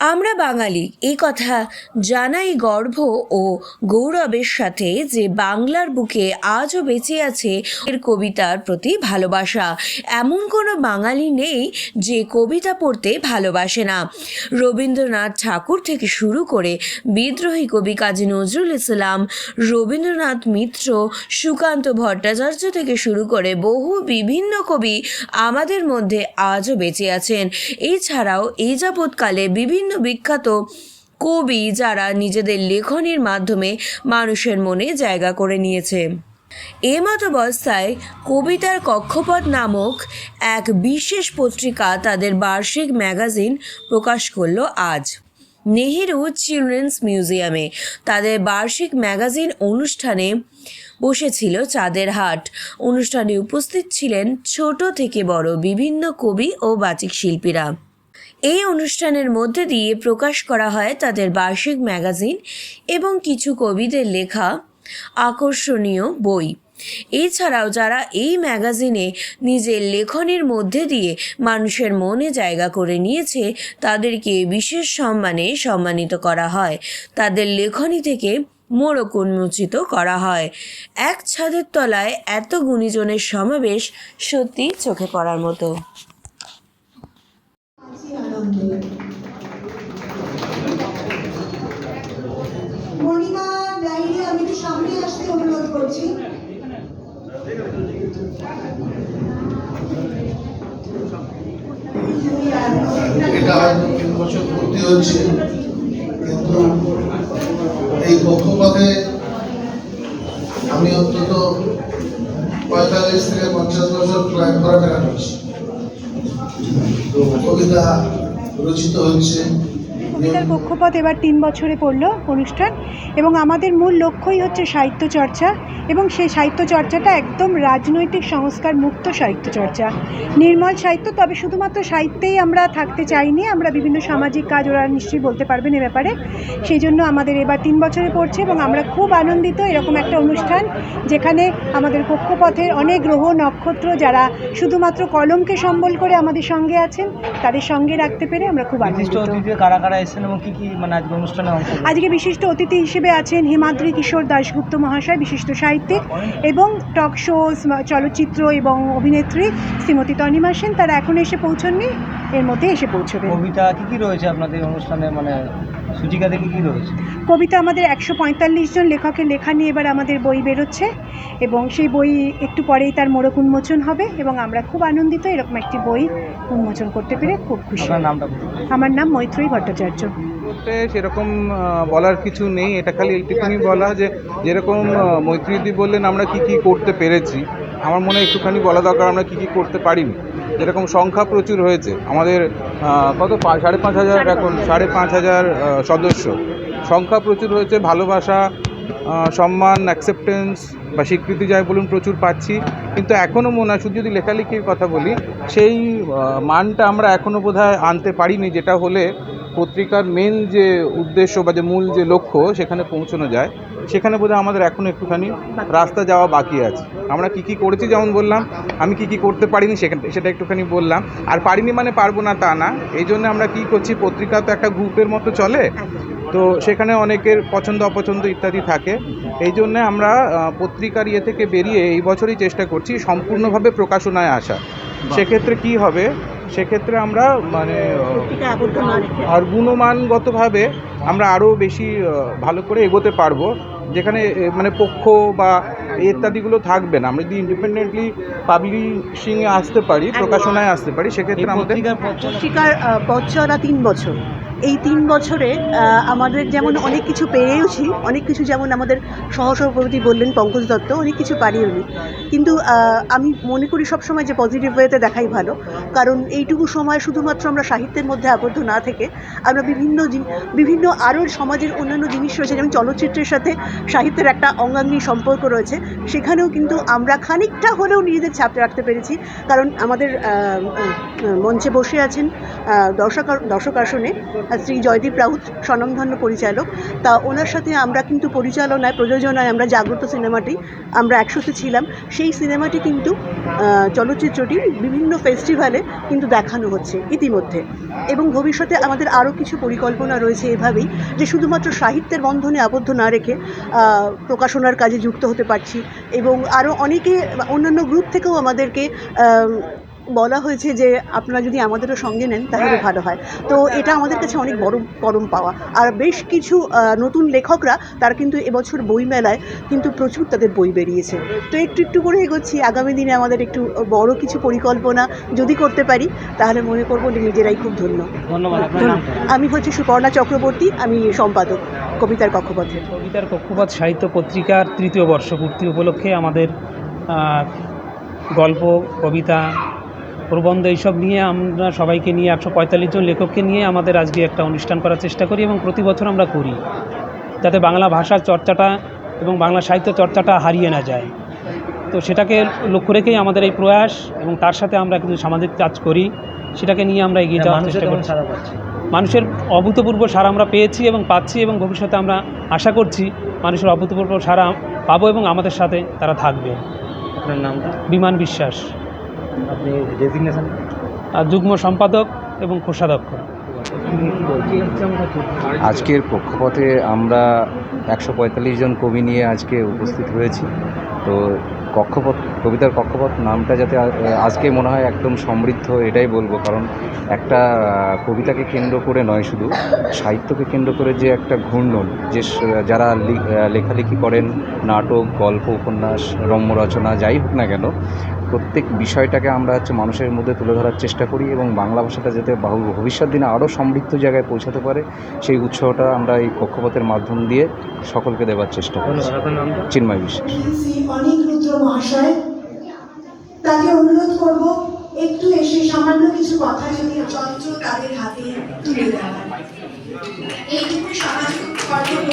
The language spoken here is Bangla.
আমরা বাঙালি, এই কথা জানাই গর্ব ও গৌরবের সাথে যে বাংলার বুকে আজও বেঁচে আছে এর কবিতার প্রতি ভালোবাসা। এমন কোনো বাঙালি নেই যে কবিতা পড়তে ভালোবাসে না। রবীন্দ্রনাথ ঠাকুর থেকে শুরু করে বিদ্রোহী কবি কাজী নজরুল ইসলাম, রবীন্দ্রনাথ মিত্র, সুকান্ত ভট্টাচার্য থেকে শুরু করে বহু বিভিন্ন কবি আমাদের মধ্যে আজও বেঁচে আছেন। এছাড়াও এই যাবৎকালে বিভিন্ন বিখ্যাত কবি যারা নিজেদের লেখনীর মাধ্যমে মানুষের মনে জায়গা করে নিয়েছে। এমত অবস্থায় কবিতার কক্ষপথ নামক এক বিশেষ পত্রিকা তাদের বার্ষিক ম্যাগাজিন প্রকাশ করল আজ। নেহেরু চিলড্রেন্স মিউজিয়ামে তাদের বার্ষিক ম্যাগাজিন অনুষ্ঠানে বসেছিল চাঁদের হাট। অনুষ্ঠানে উপস্থিত ছিলেন ছোট থেকে বড় বিভিন্ন কবি ও বাচিক শিল্পীরা। এই অনুষ্ঠানের মধ্যে দিয়ে প্রকাশ করা হয় তাদের বার্ষিক ম্যাগাজিন এবং কিছু কবিদের লেখা, আকর্ষণীয় বই। এছাড়াও যারা এই ম্যাগাজিনে নিজের লেখনের মধ্যে দিয়ে মানুষের মনে জায়গা করে নিয়েছে, তাদেরকে বিশেষ সম্মানে সম্মানিত করা হয়। তাদের লেখনী থেকে মোড়ক উন্মোচিত করা হয়। এক ছাদের তলায় এত গুণীজনের সমাবেশ সত্যি চোখে পড়ার মতো। আমি সামনে আসতে অনুরোধ করছি। এটা তিন বছর ভর্তি হচ্ছে কিন্তু এই কক্ষপথে আমি অন্তত পঁয়তাল্লিশ থেকে পঞ্চাশ বছর প্রায় ঘোরাফেরা করছি। তো কবিতা রচিত হচ্ছে। কবিতার কক্ষপথ এবার তিন বছরে পড়ল অনুষ্ঠান এবং আমাদের মূল লক্ষ্যই হচ্ছে সাহিত্য চর্চা এবং সেই সাহিত্য চর্চাটা একদম রাজনৈতিক সংস্কার মুক্ত সাহিত্য চর্চা। নির্মল সাহিত্য তবে শুধুমাত্র সাহিত্যেই আমরা থাকতে চাইনি আমরা বিভিন্ন সামাজিক কাজ ওরা নিশ্চয়ই বলতে পারবেন এ ব্যাপারে। সেই জন্য আমাদের এবার তিন বছরে পড়ছে এবং আমরা খুব আনন্দিত এরকম একটা অনুষ্ঠান যেখানে আমাদের কক্ষপথের অনেক গ্রহ নক্ষত্র যারা শুধুমাত্র কলমকে সম্বল করে আমাদের সঙ্গে আছেন তাদের সঙ্গে রাখতে পেরে আমরা খুব আনন্দিত। কারা কারা এসেছেন এবং কি কি মানে আজকে অনুষ্ঠানে অংশ আজকে বিশিষ্ট অতিথি হিসেবে আছেন হিমাদ্রি কিশোর দাশগুপ্ত মহাশয় বিশিষ্ট সাহিত্যিক এবং টক শো চলচ্চিত্র এবং অভিনেত্রী শ্রীমতী তনিমা সেন। তারা এখন এসে পৌঁছননি এর মধ্যে এসে পৌঁছবে কবিতা কি কি রয়েছে আপনাদের অনুষ্ঠানে মানে সূচিকাতে কি কি রয়েছে? কবিতা আমাদের একশো পঁয়তাল্লিশ জন লেখকের লেখা নিয়ে এবার আমাদের বই বেরোচ্ছে এবং সেই বই একটু পরেই তার মোড়ক উন্মোচন হবে এবং আমরা খুব আনন্দিত এরকম একটি বই উন্মোচন করতে পেরে খুব খুশি। নামটা আমার নাম মৈত্রী ভট্টাচার্য। বলতে সেরকম বলার কিছু নেই। এটা খালি এইটুকুনি বলা যে যেরকম মৈত্রীদি বললেন আমরা কি কি করতে পেরেছি। আমার মনে হয় একটুখানি বলা দরকার আমরা কি কি করতে পারিনি। যেরকম সংখ্যা প্রচুর হয়েছে আমাদের কত সাড়ে পাঁচ হাজার এখন সাড়ে পাঁচ হাজার সদস্য। সংখ্যা প্রচুর হয়েছে ভালোবাসা সম্মান অ্যাকসেপ্টেন্স বা স্বীকৃতি যাই বলুন প্রচুর পাচ্ছি। কিন্তু এখনও মনে হয় শুধু যদি লেখালেখির কথা বলি সেই মানটা আমরা এখনও বোধহয় আনতে পারিনি যেটা হলে পত্রিকার মেন যে উদ্দেশ্য বা যে মূল যে লক্ষ্য সেখানে পৌঁছানো যায় সেখানে বোধহয় আমাদের এখনও একটুখানি রাস্তা যাওয়া বাকি আছে। আমরা কি কি করেছি যেমন বললাম আমি কি কি করতে পারিনি সেখানে সেটা একটুখানি বললাম। আর পারিনি মানে পারব না তা না এই জন্য আমরা কি করছি পত্রিকা তো একটা গ্রুপের মতো চলে তো সেখানে অনেকের পছন্দ অপছন্দ ইত্যাদি থাকে। এই জন্য আমরা পত্রিকার ইয়ে থেকে বেরিয়ে এই বছরই চেষ্টা করছি সম্পূর্ণভাবে প্রকাশনায় আসা। সেক্ষেত্রে কি হবে সেক্ষেত্রে আমরা মানে আর গুণমানগতভাবে আমরা আরও বেশি ভালো করে এগোতে পারব। যেখানে মানে পক্ষ বা ইত্যাদিগুলো থাকবে না। আমরা যদি ইন্ডিপেন্ডেন্টলি পাবলিশিংয়ে আসতে পারি প্রকাশনায় আসতে পারি সেক্ষেত্রে আমাদের পত্রিকার পথ- পত্রিকার আহ, পথ চলা তিন বছর। এই তিন বছরে আমাদের যেমন অনেক কিছু পেরেওছি অনেক কিছু যেমন আমাদের সহসভাপতি বললেন পঙ্কজ দত্ত অনেক কিছু পারিওনি কিন্তু আমি মনে করি সবসময় যে পজিটিভ ওয়েতে দেখাই ভালো। কারণ এইটুকু সময় শুধুমাত্র আমরা সাহিত্যের মধ্যে আবদ্ধ না থেকে আমরা বিভিন্ন বিভিন্ন আরও সমাজের অন্যান্য জিনিস রয়েছে যেমন চলচ্চিত্রের সাথে সাহিত্যের একটা অঙ্গাঙ্গী সম্পর্ক রয়েছে। সেখানেও কিন্তু আমরা খানিকটা হলেও নিজেদের ছাপ রাখতে পেরেছি। কারণ আমাদের মঞ্চে বসে আছেন দর্শক দর্শক আসনে শ্রী জয়দীপ রাউত, স্বনামধন্য পরিচালক। তা ওনার সাথে আমরা কিন্তু পরিচালনায়, প্রযোজনায় আমরা জাগ্রত সিনেমাটি আমরা একসাথে ছিলাম। সেই সিনেমাটি কিন্তু চলচ্চিত্রটি বিভিন্ন ফেস্টিভ্যালে কিন্তু দেখানো হচ্ছে ইতিমধ্যে। এবং ভবিষ্যতে আমাদের আরও কিছু পরিকল্পনা রয়েছে এভাবেই যে শুধুমাত্র সাহিত্যের বন্ধনে আবদ্ধ না রেখে প্রকাশনার কাজে যুক্ত হতে পারছি। এবং আরও অনেকে অন্যান্য গ্রুপ থেকেও আমাদেরকে আম, বলা হয়েছে যে আপনারা যদি আমাদেরও সঙ্গে নেন তাহলে ভালো হয়। তো এটা আমাদের কাছে অনেক বড় পরম পাওয়া। আর বেশ কিছু নতুন লেখকরা তারা কিন্তু এবছর বইমেলায় কিন্তু প্রচুর তাদের বই বেরিয়েছে। তো একটু একটু করে এগোচ্ছি। আগামী দিনে আমাদের একটু বড় কিছু পরিকল্পনা যদি করতে পারি তাহলে মনে করব যে নিজেরাই খুব ধন্য। ধন্যবাদ আমি হচ্ছে সুপর্ণা চক্রবর্তী আমি সম্পাদক কবিতার কক্ষপথের কবিতার কক্ষপথ সাহিত্য পত্রিকার তৃতীয় বর্ষপূর্তি উপলক্ষে আমাদের গল্প কবিতা প্রবন্ধ এইসব নিয়ে আমরা সবাইকে নিয়ে একশো পঁয়তাল্লিশ জন লেখককে নিয়ে আমাদের আজকে একটা অনুষ্ঠান করার চেষ্টা করি এবং প্রতি বছর আমরা করি। যাতে বাংলা ভাষার চর্চাটা এবং বাংলা সাহিত্য চর্চাটা হারিয়ে না যায়। তো সেটাকে লক্ষ্য রেখেই আমাদের এই প্রয়াস এবং তার সাথে আমরা কিন্তু সামাজিক কাজ করি। সেটাকে নিয়ে আমরা এগিয়ে যাওয়ার চেষ্টা করছি। মানুষের অভূতপূর্ব সারা আমরা পেয়েছি এবং পাচ্ছি এবং ভবিষ্যতে আমরা আশা করছি মানুষের অভূতপূর্ব সারা পাবো এবং আমাদের সাথে তারা থাকবে। আপনার নামটা? বিমান বিশ্বাস। আপনি ডেজিগনেশন আর যুগ্ম সম্পাদক এবং কোষাধ্যক্ষ। আজকের কক্ষপথে আমরা একশো পঁয়তাল্লিশ জন কবি নিয়ে আজকে উপস্থিত হয়েছি। তো কক্ষপথ কবিতার কক্ষপথ নামটা যাতে আজকে মনে হয় একদম সমৃদ্ধ এটাই বলব। কারণ একটা কবিতাকে কেন্দ্র করে নয় শুধু সাহিত্যকে কেন্দ্র করে যে একটা ঘূর্ণন যে যারা লেখালেখি করেন নাটক গল্প উপন্যাস রম্য রচনা যাই হোক না কেন প্রত্যেক বিষয়টাকে আমরা হচ্ছে মানুষের মধ্যে তুলে ধরার চেষ্টা করি এবং বাংলা ভাষাটা যাতে বাহু ভবিষ্যৎ দিনে আরও সমৃদ্ধ জায়গায় পৌঁছাতে পারে সেই উৎসাহটা আমরা এই কক্ষপথের মাধ্যম দিয়ে সকলকে দেওয়ার চেষ্টা করি চিন্ময় বিশ্বাস। তাকে অনুরোধ করব একটু এসে সামান্য কিছু কথা যদি যন্ত্র তাদের হাতে তুলে দেওয়া এইটুকু সামাজিক কর্তব্য